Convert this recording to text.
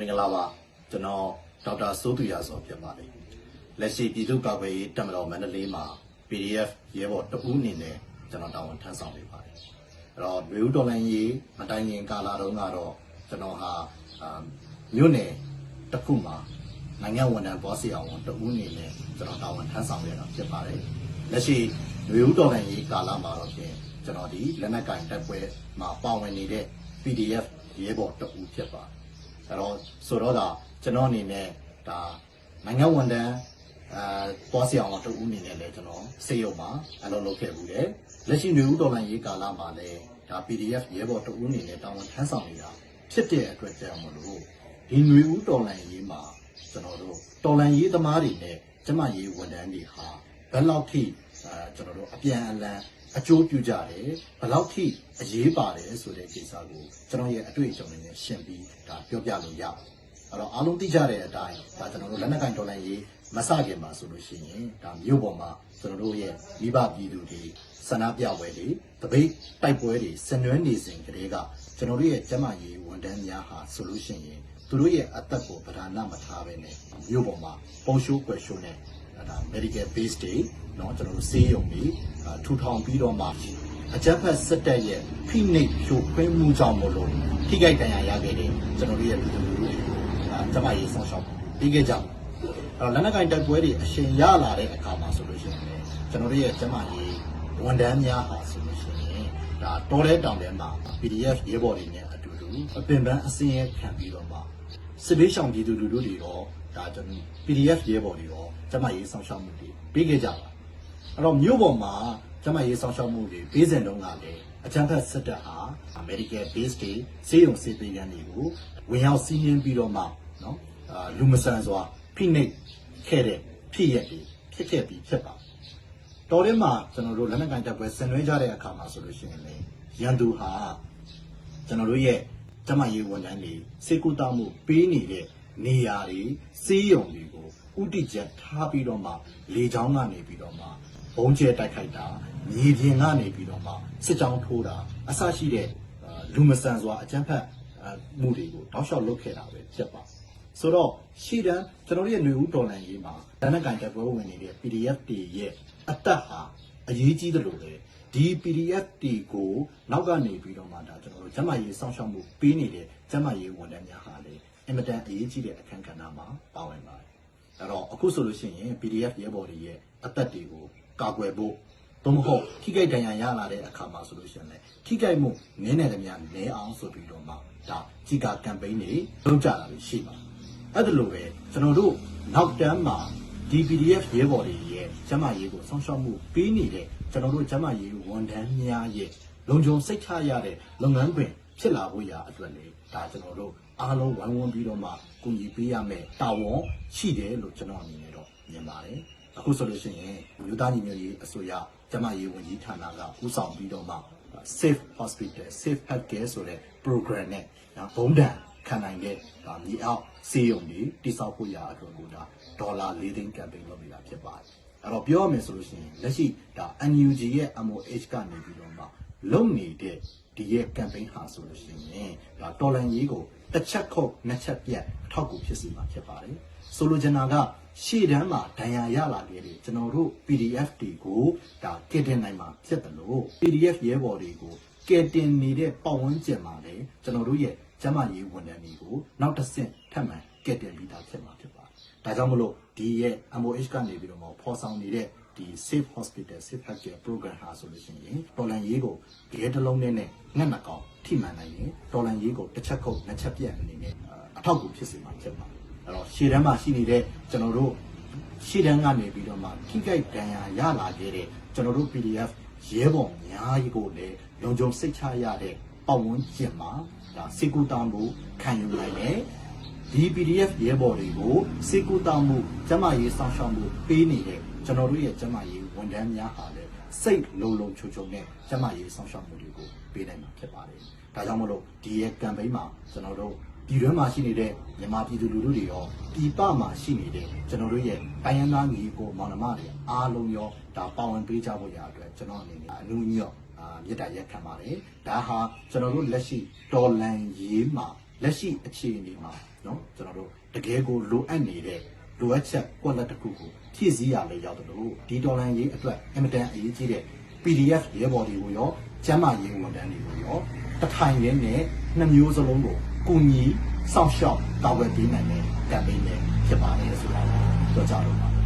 မင်္ဂလာပါကျွန်တော်ဒေါက်တာစိုးသူရစောဖြစ်ပါတယ်လက်ရှိပြည်သူ့ကာကွယ်ရေးတပ်မတော်မန္တလေးမှာ PDF ရဲဘော်တဦးအနေနဲ့ကျွန်တော်တာဝန်ထမ်းဆောင်နေပါတယ်အဲ့တော့လူဦးတော်လိုင်းရေးမတိုင်ခင်ကာလတုန်းကတော့ကျွန်တော်ဟာအာမြို့နယ်တစ်ခုမှာနိုင်ငံဝန်ထမ်းဘောစီအောင်ဝန်တဦးအနေနဲ့ကျွန်တော်တာဝန်ထမ်းဆောင်ရတာဖြစ်ပါတယ်လက်ရှိလူဦးတော်လိုင်းရေးကာလမှာတော့ဖြင့်ကျွန်တော်ဒီလက်နက်ကင်တပ်ပွဲမှာပါဝင်နေတဲ့ PDF ရဲဘော်တဦးဖြစ်ပါတယ် အဲ့တော့ဆိုတော့ဒါကျွန်တော်အနေနဲ့ဒါနိုင်ငံဝန်ထမ်းအဲသွားစီအောင်တူဦးအနေနဲ့လည်းကျွန်တော်စေရုံမှာအလုပ်လုပ်ခဲ့ဘူးတယ်လက်ရှိနေဦးတော်လိုင်းရေးကာလမှာလည်းဒါ PDF ရဲဘော်တူဦးအနေနဲ့တာဝန်ထမ်းဆောင်နေတာဖြစ်တဲ့အတွက်ကြောင့်မလို့ဒီຫນွေဦးတော်လိုင်းရေးမှာကျွန်တော်တို့တော်လိုင်းရေးသမားတွေနဲ့ကျမရေးဝန်ထမ်းတွေဟာဘယ်လောက်ထိအဲကျွန်တော်တို့အပြန်အလှန် အကျိုးပြုကြတယ်ဘယ်လောက်ထိအရေးပါတယ်ဆိုတဲ့ကိစ္စကိုကျွန်တော်ရဲ့အတွေ့အကြုံတွေနဲ့ရှင်းပြီးဒါပြောပြလို့ရပါတယ်အဲ့တော့အားလုံးသိကြတဲ့အတိုင်းဒါကျွန်တော်တို့လက်နက်ကင်တော်လိုင်းရေးမစခင်မှာဆိုလို့ရှိရင်ဒါမြို့ပေါ်မှာကျွန်တော်တို့ရဲ့မိဘပြည်သူတွေဆန္ဒပြပွဲတွေတပိတ်တိုက်ပွဲတွေဆင်နွှဲနေစဉ်ကတည်းကကျွန်တော်တို့ရဲ့ကျမကြီးဝန်ထမ်းများဟာဆိုလို့ရှိရင်သူတို့ရဲ့အသက်ကိုပဓာနမထားပဲနဲ့မြို့ပေါ်မှာပုံရှိုးကွယ်ရှိုးနဲ့ ဒါ medical base တွေเนาะကျွန်တော်တို့ဆေးရုံတွေအာထူထောင်ပြီးတော့မှအကြက်ဖက်စစ်တပ်ရဲ့ဖိနှိပ်ဖြိုခွင်းမှုကြောင့်မလို့ထိခိုက်ဒဏ်ရာရခဲ့တဲ့ကျွန်တော်တို့ရဲ့ပြည်သူလူထုတွေအာကျမကြီးဆောင်ရှောက်ပြီးခဲ့ကြတယ်အဲ့တော့လက်နက်ကင်တိုက်ပွဲတွေအရှင်ရလာတဲ့အခါမှာဆိုလို့ရှိရင်လည်းကျွန်တော်တို့ရဲ့ကျမကြီးဝန်ထမ်းများဟာဆိုလို့ရှိရင်ဒါတော်တဲ့တောင်ထဲမှာ PDF ရဲဘော်တွေနဲ့အတူတူအပင်ပန်းအစင်းရဲခံပြီးတော့မှစစ်ဘေးရှောင်ပြည်သူလူထုတွေရော ဒါကျွန်တော် PDF ရဲဘော်တွေရောကျမရေးဆောင်ရှောက်မှုတွေပေးခဲ့ကြပါအဲ့တော့မြို့ပေါ်မှာကျမရေးဆောင်ရှောက်မှုတွေပေးစဉ်တုန်းကလည်းအကြံဖက်စစ်တပ်ဟာ American base တွေစေယုံစေပေးရန်တွေကိုဝင်ရောက်စီးနင်းပြီးတော့မှနော်လူမဆန်စွာဖိနှိပ်ခဲ့တဲ့ဖြစ်ရပ်တွေဖြစ်ခဲ့ပြီးဖြစ်ပါတော်တဲ့မှာကျွန်တော်တို့လက်နက်ကိုင်တပ်ပွဲဆင်နွှဲကြတဲ့အခါမှာဆိုလို့ရှိရင်လေရန်သူဟာကျွန်တော်တို့ရဲ့ကျမရေးဝန်ထမ်းတွေစေကူတာမှုပေးနေတဲ့ နေရာတွေစီးရုံတွေကိုဥတီချက်ထားပြီးတော့မှလေချောင်းကနေပြီးတော့မှဘုံကျဲတိုက်ခိုက်တာမြေပြင်ကနေပြီးတော့မှစစ်ကြောင်းထိုးတာအဆရှိတဲ့အာလူမဆန်စွာအကြမ်းဖက်အာမှုတွေကိုတောက်လျှောက်လုပ်ခဲ့တာပဲဖြစ်ပါဆိုတော့ရှီတန်းကျွန်တော်တို့ရဲ့ຫນွေဦးတော်လန်ရေးမှာဒဏ္ဍကန်တပ်ပွဲဝင်နေတဲ့ PDF တွေရဲ့အသက်ဟာအရေးကြီးတယ်လို့လေဒီ PDF တွေကိုနောက်ကနေပြီးတော့မှဒါကျွန်တော်တို့ကျမရေးစောင့်ရှောက်မှုပေးနေတဲ့ကျမရေးဝန်ထမ်းများဟာလေ အင်မတန်အရေးကြီးတဲ့အခန်းကဏ္ဍမှာပါဝင်ပါတယ်အဲ့တော့အခုဆိုလို့ရှိရင် PDF ရဲဘော်တွေရဲ့အသက်တွေကိုကာကွယ်ဖို့သို့မဟုတ်ထိခိုက်ဒဏ်ရာရလာတဲ့အခါမှာဆိုလို့ရှိရင်လည်းထိခိုက်မှုနည်းနယ်သမျှနည်းအောင်ဆိုပြီးတော့မှဒါကြီးကကမ်ပိန်းတွေလုပ်ကြတာတွေရှိပါတယ်အဲ့ဒါလိုပဲကျွန်တော်တို့နောက်တန်းမှာ DPDF ရဲဘော်တွေရဲ့ကျမရေးကိုဆောင်ရှောက်မှုပေးနေတဲ့ကျွန်တော်တို့ကျမရေးဝန်ထမ်းများရဲ့လုံခြုံစိတ်ချရတဲ့လုပ်ငန်းခွင် ဖြစ်လာဖို့ရာအတွက်လေဒါကျွန်တော်တို့အားလုံးဝိုင်းဝန်းပြီးတော့မှကူညီပေးရမယ်တာဝန်ရှိတယ်လို့ကျွန်တော်အနေနဲ့တော့မြင်ပါတယ်အခုဆိုလို့ရှိရင်မြို့သားညီမျိုးရေးအစိုးရကျမရေးဝန်ကြီးဌာနကဦးဆောင်ပြီးတော့မှ safe hospital safe healthcare ဆိုတဲ့ program နဲ့ဘုံဒဏ်ခံနိုင်တဲ့ဒါမြေအောက်စေယုံတွေတိစောက်ဖို့ရာအတွက်ကိုဒါဒေါ်လာ၄သိန်း campaign လုပ်နေတာဖြစ်ပါတယ်အဲ့တော့ပြောရမယ်ဆိုလို့ရှိရင်လက်ရှိဒါ NUG ရဲ့ MOH ကနေပြီးတော့မှ လုံနေတဲ့ဒီရဲ့ campaign ဟာဆိုလို့ရှိရင်ဒါတော်လန်ရေးကိုတစ်ချက်ခုတ်နှစ်ချက်ပြတ်အထောက်အကူဖြစ်စီမှာဖြစ်ပါတယ်ဆိုလိုချင်တာကရှေ့တန်းမှာဒဏ်ရာရလာခဲ့တဲ့ကျွန်တော်တို့ PDF တွေကိုဒါကယ်တင်နိုင်မှာဖြစ်တယ်လို့ PDF ရဲဘော်တွေကိုကယ်တင်နေတဲ့ပတ်ဝန်းကျင်မှာလည်းကျွန်တော်တို့ရဲ့ကျမကြီးဝန်ထမ်းတွေကိုနောက်တစ်ဆင့်ထပ်မံကယ်တင်ပြီးသားဖြစ်မှာဖြစ်ပါတယ်။ ဒါကြောင့်မလို့ဒီရဲ့ MOH ကနေပြီးတော့မှဖော်ဆောင်နေတဲ့ဒီ Safe Hospital Safe Healthcare Program ဟာဆိုလို့ရှိရင်တော်လန်ရေးကိုရဲတစ်လုံးနဲ့နဲ့ငှက်နှကောင်ထိမှန်နိုင်ရင်တော်လန်ရေးကိုတစ်ချက်ခုတ်နှစ်ချက်ပြတ်အနေနဲ့အထောက်အကူဖြစ်စေမှာဖြစ်ပါတယ်။အဲ့တော့ရှေ့တန်းမှာရှိနေတဲ့ကျွန်တော်တို့ရှေ့တန်းကနေပြီးတော့မှခိကိုက်ဒဏ်ရာရလာခဲ့တဲ့ကျွန်တော်တို့ PDF ရဲဘော်များကြီးကိုလည်းလုံခြုံစိတ်ချရတဲ့ပတ်ဝန်းကျင်မှာဒါစေကူတောင်းဖို့ခံယူနိုင်တယ် ဒီ PDF ရဲဘော်တွေကိုစေကူတောင်းမှုကျမရေးဆောင်ရှောက်မှုပေးနေတဲ့ကျွန်တော်တို့ရဲ့ကျမရေးဝန်ထမ်းများဟာလည်းစိတ်လုံလုံချုံချုံနဲ့ကျမရေးဆောင်ရှောက်မှုတွေကိုပေးနိုင်မှာဖြစ်ပါတယ်ဒါကြောင့်မလို့ဒီရဲ့ campaign မှာကျွန်တော်တို့ပြည်တွင်းမှာရှိနေတဲ့မြန်မာပြည်သူလူထုတွေရောပြည်ပမှာရှိနေတဲ့ကျွန်တော်တို့ရဲ့တိုင်းရင်းသားညီကိုမောင်နှမတွေအားလုံးရောဒါပါဝင်ပေးကြဖို့ရအတွက်ကျွန်တော်အနေနဲ့အနူးညော့အာမြစ်တာရက်ခံပါတယ်ဒါဟာကျွန်တော်တို့လက်ရှိတော်လန်ရေးမှာလက်ရှိအခြေအနေမှာ နော်ကျွန်တော်တို့တကယ်ကိုလိုအပ်နေတဲ့လိုအပ်ချက်ကွက်လက်တစ်ခုကိုဖြည့်ဆည်းရလေရောက်တယ်လို့ဒီဒေါ်လာရေးအတွက်အင်မတန်အရေးကြီးတဲ့ PDF ရဲဘော်တွေကိုရောကျမ်းမာရေးဝန်ထမ်းတွေကိုရောတထိုင်ရဲနဲ့နှစ်မျိုးစလုံးကိုကုညီစောင့်ရှောက်တာဝန်ပေးနိုင်တဲ့ကမ်ပိန်းလေးဖြစ်ပါတယ်ဆိုတာတော့ကြားလို့ပါ